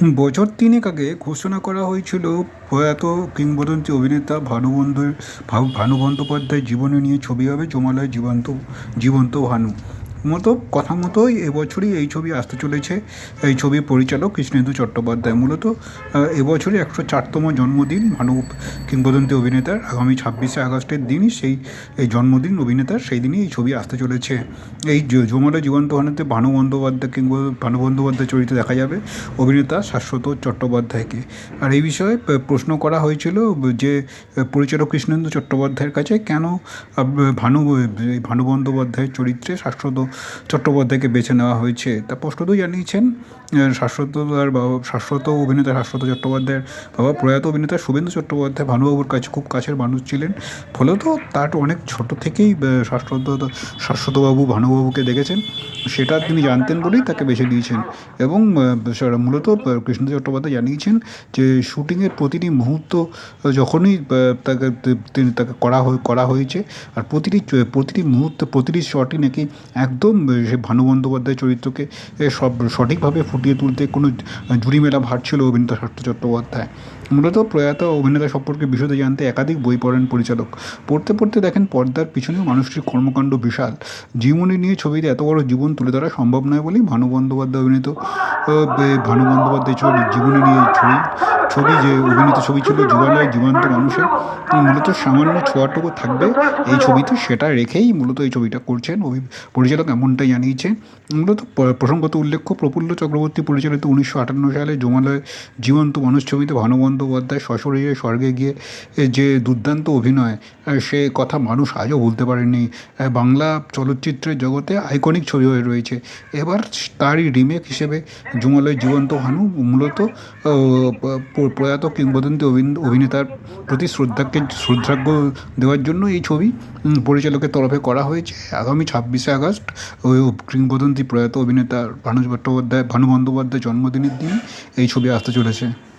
বছর তিনেক আগে ঘোষণা করা হয়েছিল প্রয়াত কিংবদন্তি অভিনেতা ভানুবন্ধুর ভানু বন্দ্যোপাধ্যায়ের জীবনী নিয়ে ছবি হবে জমালয় জীবন্ত জীবন্ত ভানু। মতো, কথা মতোই এবছরই এই ছবি আসতে চলেছে। এই ছবির পরিচালক কৃষ্ণেন্দু চট্টোপাধ্যায়। মূলত এবছরই একশো চারতম জন্মদিন ভানু কিংবদন্তি অভিনেতার। আগামী ছাব্বিশে আগস্টের দিনই সেই, এই জন্মদিন অভিনেতার সেই দিনই এই ছবি আসতে চলেছে। এই জমালয় জীবন্ত ভানুতে ভানু বন্দ্যোপাধ্যায় কিংবা, ভানু বন্দ্যোপাধ্যায় চরিত্রে দেখা যাবে অভিনেতা শাশ্বত চট্টোপাধ্যায়কে। আর এই বিষয়ে প্রশ্ন করা হয়েছিল যে, পরিচালক কৃষ্ণেন্দু চট্টোপাধ্যায়ের কাছে কেন ভানু ভানু বন্দ্যোপাধ্যায়ের চরিত্রে শাশ্বত চট্টোপাধ্যায়কে বেছে নেওয়া হয়েছে। তা স্পষ্টতই জানিয়েছেন শাশ্বত তার বাবা শাশ্বত অভিনেতা শাশ্বত চট্টোপাধ্যায়ের বাবা প্রয়াত অভিনেতা শুভেন্দু চট্টোপাধ্যায় ভানুবাবুর কাছে খুব কাছের মানুষ ছিলেন। ফলত তার অনেক ছোট থেকেই শাশ্বত, শাশ্বতবাবু ভানুবাবুকে দেখেছেন। সেটা তিনি জানতেন বলেই তাকে বেছে দিয়েছেন। এবং মূলত কৃষ্ণ চট্টোপাধ্যায় জানিয়েছেন যে শুটিংয়ের প্রতিটি মুহূর্ত যখনই তাকে, তিনি তাকে করা হয়ে, করা হয়েছে, আর প্রতিটি প্রতিটি মুহূর্ত, প্রতিটি শটই নাকি একদম সে ভানু বন্দ্যোপাধ্যায় চরিত্রকে সব সঠিকভাবে ফুটিয়ে তুলতে কোনো জুড়ি মেলা ভার ছিল অভিনেতা শাশ্বত চট্টোপাধ্যায়। মূলত প্রয়াত অভিনেতা সম্পর্কে বিষয়টা জানতে একাধিক বই পড়েন পরিচালক। পড়তে পড়তে দেখেন পর্দার পিছনে মানুষটির কর্মকাণ্ড বিশাল। জীবনী নিয়ে ছবিতে এত বড় জীবন তুলে ধরা সম্ভব নয় বলেই ভানু বন্দ্যোপাধ্যায় অভিনীত ভানু বন্দ্যোপাধ্যায় ছবি, জীবনী নিয়ে ছবি ছবি যে অভিনীত ছবি ছিল যুগালয় জীবন্ত মানুষের মূলত সামান্য ছোঁয়াটুকু থাকবে এই ছবিতে, সেটা রেখেই মূলত এই ছবিটা করছেন। পরিচালক এমনটাই জানিয়েছে মূলত প্রসঙ্গত উল্লেখ্য, প্রফুল্ল চক্রবর্তী পরিচালিত উনিশশো আটান্ন সালে জমালয় জীবন্ত মানুষ ছবিতে ভানু বন্দ্যোপাধ্যায় সশরীরে স্বর্গে গিয়ে যে দুর্দান্ত অভিনয় সে কথা মানুষ আজও ভুলতে পারেনি বাংলা চলচ্চিত্রের জগতে আইকনিক ছবি হয়ে রয়েছে। এবার তারই রিমেক হিসেবে জুমালয় জীবন্ত ভানু মূলত প্রয়াত কিংবদন্তি অভিন- অভিনেতার প্রতি শ্রদ্ধাকে, শ্রদ্ধাজ্ঞ দেওয়ার জন্য এই ছবি পরিচালকের তরফে করা হয়েছে। আগামী ছাব্বিশে আগস্ট, ওই কিংবদন্তি প্রয়াত অভিনেতা ভানু চট্টোপাধ্যায় ভানু বন্দ্যোপাধ্যায় জন্মদিনের দিন এই ছবি আসতে চলেছে।